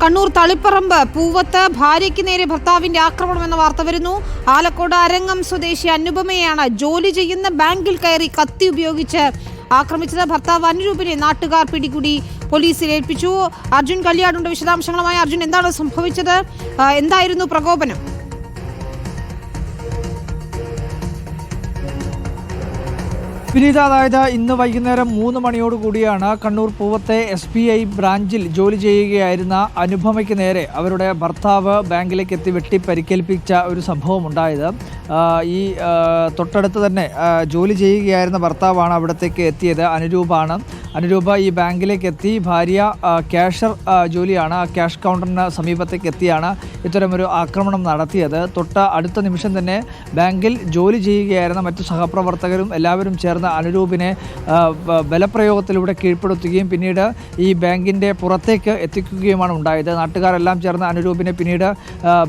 കണ്ണൂർ തളിപ്പറമ്പ് പൂവത്ത് ഭാര്യയ്ക്ക് നേരെ ഭർത്താവിന്റെ ആക്രമണം എന്ന വാർത്ത വരുന്നു. ആലക്കോട് അരങ്ങം സ്വദേശി അനുപമയാണ് ജോലി ചെയ്യുന്ന ബാങ്കിൽ കയറി കത്തി ഉപയോഗിച്ച് ആക്രമിച്ചത്. ഭർത്താവ് അനുരൂപിനെ നാട്ടുകാർ പിടികൂടി പോലീസിൽ ഏൽപ്പിച്ചു. അർജുൻ കല്യാടുണ്ട്. വിശദാംശങ്ങളുമായി അർജുൻ എന്താണ് സംഭവിച്ചത്? എന്തായിരുന്നു പ്രകോപനം? വിനീത അതായത് ഇന്ന് വൈകുന്നേരം മൂന്ന് മണിയോട് കൂടിയാണ് കണ്ണൂർ പൂവത്തെ എസ് ബി ഐ ബ്രാഞ്ചിൽ ജോലി ചെയ്യുകയായിരുന്ന അനുപമയ്ക്ക് നേരെ അവരുടെ ഭർത്താവ് ബാങ്കിലേക്ക് എത്തി വെട്ടി പരിക്കേൽപ്പിച്ച ഒരു സംഭവം ഉണ്ടായത് ഈ തൊട്ടടുത്ത് തന്നെ ജോലി ചെയ്യുകയായിരുന്ന ഭർത്താവാണ് അവിടത്തേക്ക് എത്തിയത്. അനുരൂപാണ്. അനുരൂപ ഈ ബാങ്കിലേക്ക് എത്തി. ഭാര്യ ക്യാഷർ ജോലിയാണ്. ക്യാഷ് കൗണ്ടറിന് സമീപത്തേക്ക് എത്തിയാണ് ഇത്തരമൊരു ആക്രമണം നടത്തിയത്. തൊട്ട അടുത്ത നിമിഷം തന്നെ ബാങ്കിൽ ജോലി ചെയ്യുകയായിരുന്ന മറ്റു സഹപ്രവർത്തകരും എല്ലാവരും ചേർന്ന് അനുരൂപിനെ ബലപ്രയോഗത്തിലൂടെ കീഴ്പ്പെടുത്തുകയും പിന്നീട് ഈ ബാങ്കിന്റെ പുറത്തേക്ക് എത്തിക്കുകയുമാണ് ഉണ്ടായത്. നാട്ടുകാരെല്ലാം ചേർന്ന് അനുരൂപിനെ പിന്നീട്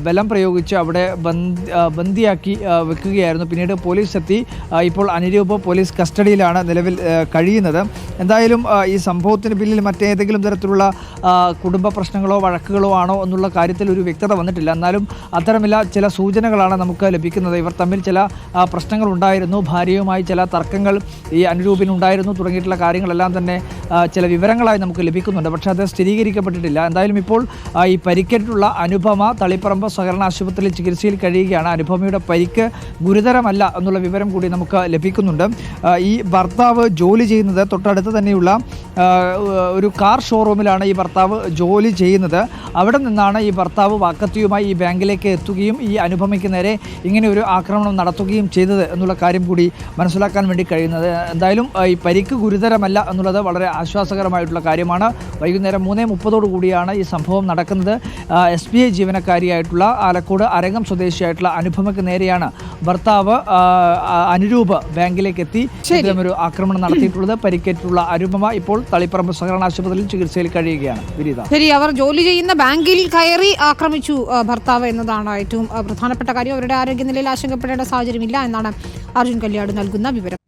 ബലം പ്രയോഗിച്ച് അവിടെ ബന്ദ് ബന്ദിയാക്കി വെക്കുകയായിരുന്നു. പിന്നീട് പോലീസ് എത്തി ഇപ്പോൾ അനുരൂപ് പോലീസ് കസ്റ്റഡിയിലാണ് നിലവിൽ കഴിയുന്നത്. എന്തായാലും ഈ സംഭവത്തിന് പിന്നിൽ മറ്റേതെങ്കിലും തരത്തിലുള്ള കുടുംബ പ്രശ്നങ്ങളോ വഴക്കുകളോ ആണോ എന്നുള്ള കാര്യത്തിൽ ഒരു വ്യക്തത വന്നിട്ടില്ല. എന്നാലും അത്തരമില്ല ചില സൂചനകളാണ് നമുക്ക് ലഭിക്കുന്നത്. ഇവർ തമ്മിൽ ചില പ്രശ്നങ്ങൾ ഉണ്ടായിരുന്നു ഭാര്യയുമായി ചില തർക്കങ്ങൾ ഈ അനുരൂപിനുണ്ടായിരുന്നു തുടങ്ങിയിട്ടുള്ള കാര്യങ്ങളെല്ലാം തന്നെ ചില വിവരങ്ങളായി നമുക്ക് ലഭിക്കുന്നുണ്ട്. പക്ഷേ അത് സ്ഥിരീകരിക്കപ്പെട്ടിട്ടില്ല. എന്തായാലും ഇപ്പോൾ ഈ പരിക്കേറ്റുള്ള അനുപമ തളിപ്പറമ്പ് സഹകരണ ആശുപത്രിയിൽ ചികിത്സയിൽ കഴിയുകയാണ്. അനുപമയുടെ പരിക്ക് ഗുരുതരമല്ല എന്നുള്ള വിവരം കൂടി നമുക്ക് ലഭിക്കുന്നുണ്ട്. ഈ ഭർത്താവ് ജോലി ചെയ്യുന്നത് തൊട്ടടുത്ത് തന്നെയുള്ള ഒരു കാർ ഷോറൂമിലാണ് ഈ ഭർത്താവ് ജോലി ചെയ്യുന്നത്. അവിടെ നിന്നാണ് ഈ ഭർത്താവ് വാക്കത്തിയുമായി ഈ ബാങ്കിലേക്ക് എത്തുകയും ഈ അനുപമയ്ക്ക് നേരെ ഇങ്ങനെ ഒരു ആക്രമണം നടത്തുകയും ചെയ്തത് എന്നുള്ള കാര്യം കൂടി മനസ്സിലാക്കാൻ വേണ്ടി കഴിയുന്നത്. എന്തായാലും ഈ പരിക്ക് ഗുരുതരമല്ല എന്നുള്ളത് വളരെ ആശ്വാസകരമായിട്ടുള്ള കാര്യമാണ്. വൈകുന്നേരം മൂന്നേ മുപ്പതോടു കൂടിയാണ് ഈ സംഭവം നടക്കുന്നത്. എസ് ബി ഐ ജീവനക്കാരിയായിട്ടുള്ള ആലക്കോട് അരങ്ങം സ്വദേശിയായിട്ടുള്ള അനുപമയ്ക്ക് നേരെയാണ് ഭർത്താവ് അനുരൂപ് ബാങ്കിലേക്ക് എത്തി ഒരു ആക്രമണം നടത്തിയിട്ടുള്ളത്. പരിക്കേറ്റുള്ള അനുപമ ഇപ്പോൾ തളിപ്പറമ്പ് സഹകരണ ആശുപത്രിയിൽ ചികിത്സയിൽ കഴിയുകയാണ്. വിനീത. ശരി അവർ ജോലി ചെയ്യുന്ന ബാങ്കിൽ കയറി ആക്രമിച്ചു ഭർത്താവ് എന്നതാണ് ഏറ്റവും പ്രധാനപ്പെട്ട കാര്യം. അവരുടെ ആരോഗ്യനിലയിൽ ആശങ്കപ്പെടേണ്ട സാഹചര്യമില്ല എന്നാണ് അർജുൻ കല്യാട് നൽകുന്ന വിവരം.